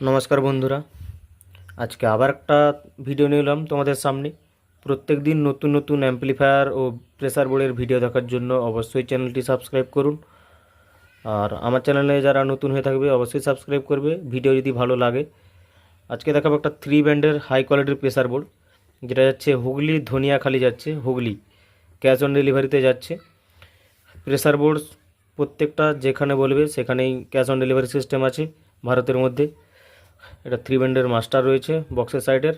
নমস্কার বন্ধুরা। আজকে আবার একটা ভিডিও নিয়ে এলাম তোমাদের সামনে। প্রত্যেক দিন নতুন নতুন অ্যাম্পলিফায়ার ও প্রেসার বোর্ডের ভিডিও দেখার জন্য অবশ্যই চ্যানেলটি সাবস্ক্রাইব করুন। আর আমার চ্যানেলে যারা নতুন হয়ে থাকবে, অবশ্যই সাবস্ক্রাইব করবে। ভিডিও যদি ভালো লাগে, আজকে দেখাবো একটা থ্রি ব্যান্ডের হাই কোয়ালিটির প্রেসার বোর্ড যেটা যাচ্ছে হুগলি ধনিয়াখালি যাচ্ছে, হুগলি ক্যাশ অন ডেলিভারিতে যাচ্ছে। প্রেসার বোর্ড প্রত্যেকটা যেখানে বলবে, সেখানেই ক্যাশ অন ডেলিভারি সিস্টেম আছে ভারতের মধ্যে। এটা থ্রি ব্যান্ডের মাস্টার রয়েছে বক্সের সাইডের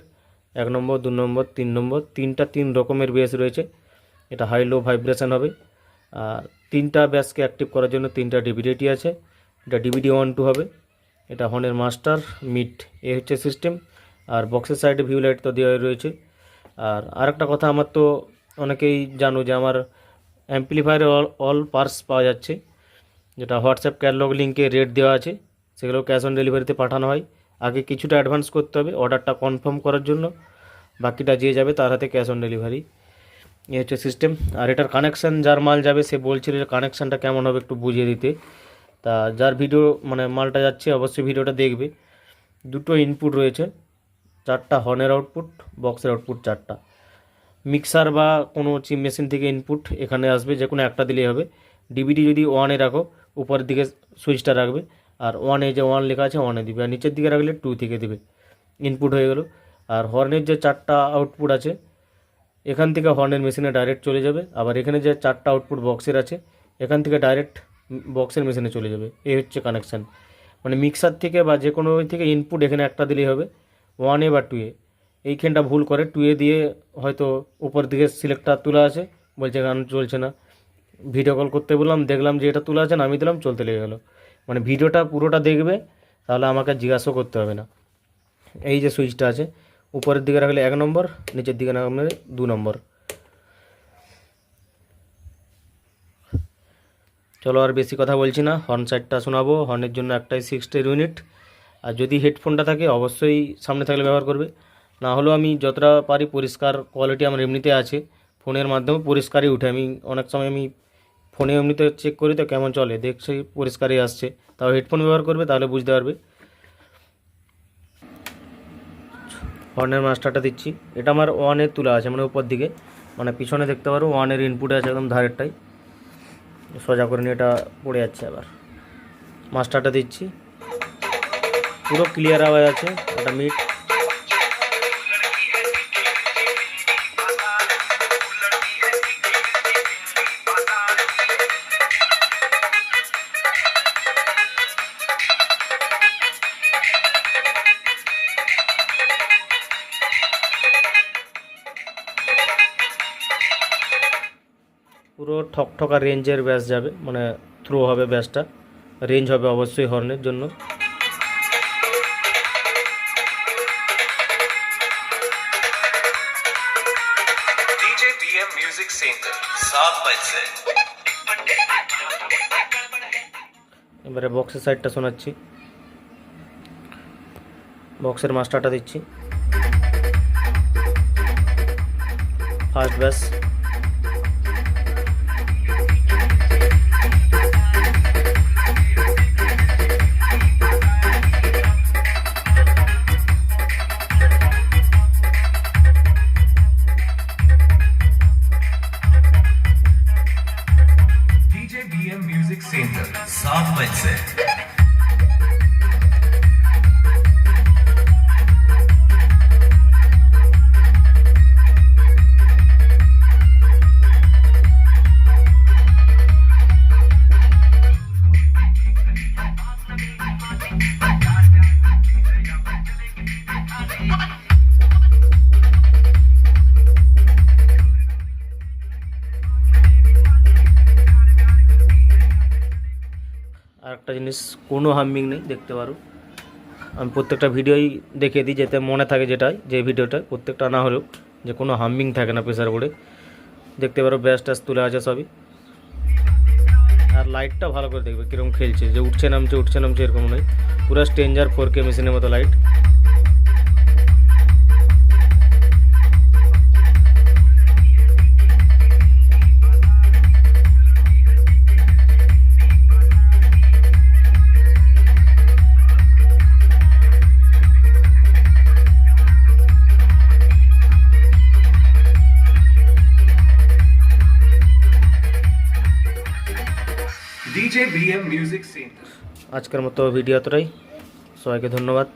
এক নম্বর, দু নম্বর, তিন নম্বর, তিনটা তিন রকমের বেস রয়েছে। এটা হাই লো ভাইব্রেশন হবে। আর তিনটা ব্যাসকে অ্যাক্টিভ করার জন্য তিনটা ডিভিডিটি আছে। এটা ডিভিডি ওয়ান টু হবে। এটা হর্নের মাস্টার মিট এ হচ্ছে সিস্টেম আর বক্সের সাইডে ভিউ লাইট তো দেওয়া রয়েছে। আর আরেকটা কথা আমার তো অনেকেই জানো যে আমার অ্যাম্পলিফায়ারে অল অল পার্টস পাওয়া যাচ্ছে। যেটা হোয়াটসঅ্যাপ ক্যাটলগ লিঙ্কে রেট দেওয়া আছে। সেগুলো ক্যাশ অন ডেলিভারিতে পাঠানো হয়। আগে কিছুটা অ্যাডভান্স করতে হবে অর্ডারটা কনফার্ম করার জন্য। বাকিটা যে যাবে তার হাতে ক্যাশ অন ডেলিভারি এই হচ্ছে সিস্টেম আর এটার কানেকশান যার মাল যাবে, সে বলছিল যে কানেকশানটা কেমন হবে একটু বুঝিয়ে দিতে। তা যার ভিডিও মানে মালটা যাচ্ছে, অবশ্যই ভিডিওটা দেখবে। দুটো ইনপুট রয়েছে, চারটা হর্নের আউটপুট বক্সের আউটপুট চারটা। মিক্সার বা কোনো চিপ মেশিন থেকে ইনপুট এখানে আসবে, যে কোনো একটা দিলেই হবে। ডিভিডি যদি ওয়ানে রাখো, উপরের দিকে সুইচটা রাখবে। আর ওয়ানে যে ওয়ান লেখা আছে ওয়ানে দিবে। আর নিচের দিকে রাখলে টু থেকে দিবে। ইনপুট হয়ে গেল। আর হর্নের যে চারটা আউটপুট আছে, এখান থেকে হর্নের মেশিনে ডাইরেক্ট চলে যাবে। আবার এখানে যে চারটা আউটপুট বক্সের আছে, এখান থেকে ডাইরেক্ট বক্সের মেশিনে চলে যাবে। এই হচ্ছে কানেকশান মানে মিক্সার থেকে বা যে কোনো থেকে ইনপুট এখানে একটা দিলেই হবে। ওয়ানে বা টুয়ে এইখানটা ভুল করে টুয়ে দিয়ে হয়তো উপর দিকে সিলেক্টার তোলা আছে। বলছে গান চলছে না। ভিডিও কল করতে বললাম, দেখলাম যে এটা তোলা আছে না আমি দিলাম, চলতে লেগে গেলো। মানে ভিডিওটা পুরোটা দেখবে, তাহলে আমাকে জিজ্ঞাসাও করতে হবে না। এই যে সুইচটা আছে, উপরের দিকে রাখলে এক নম্বর, নিচের দিকে রাখলে দু নম্বর। চলো আর বেশি কথা বলছি না হর্ন সাইডটা শোনাবো হর্নের জন্য একটাই সিক্সটের ইউনিট আর যদি হেডফোনটা থাকে, অবশ্যই সামনে থাকলে ব্যবহার করবে। না হলেও আমি যতটা পারি পরিষ্কার কোয়ালিটি আমার এমনিতে আছে, ফোনের মাধ্যমে পরিষ্কারই উঠে। আমি অনেক সময় আমি ফোনে এমনিতে চেক করি তো কেমন চলে, দেখছি পরিষ্কারই আসছে। তাও হেডফোন ব্যবহার করবে, তাহলে বুঝতে পারবে। হর্নের মাস্টারটা দিচ্ছি। এটা আমার ওয়ানের তুলা আছে মানে উপর দিকে। মানে পিছনে দেখতে পারো ওয়ানের ইনপুট আছে একদম ধারেরটাই। সোজা করে নিয়ে এটা পড়ে যাচ্ছে আবার। মাস্টারটা দিচ্ছি। পুরো ক্লিয়ার আওয়াজ আছে ওটা মিট পুরো ঠকঠকা রেঞ্জের ব্যাস যাবে মানে থ্রো হবে ব্যাসটা। রেঞ্জ হবে অবশ্যই হর্নের জন্য। এবারে বক্সের সাইডটা শোনাচ্ছি। বক্সের মাস্টারটা দিচ্ছি। ফার্স্ট ব্যাস Classic. আর একটা জিনিস, কোনো হামিং নেই, দেখতে পারো। আমি প্রত্যেকটা ভিডিওই দেখিয়ে দিই, যাতে মনে থাকে যেটাই, যে ভিডিওটা, প্রত্যেকটা না হলেও যে কোনো হামিং থাকে না প্রেসার বোর্ডে দেখতে পারো ব্যাস ট্যাস তুলে আছে সবই। আর লাইটটা ভালো করে দেখবে কীরকম খেলছে, যে উঠছে নামছে উঠছে নামছে এরকম নয়। পুরো স্টেঞ্জার ফোর কে মেশিনের মতো light DJ BM Music Center. আজকের মতো ভিডিও এতটাই সবাইকে ধন্যবাদ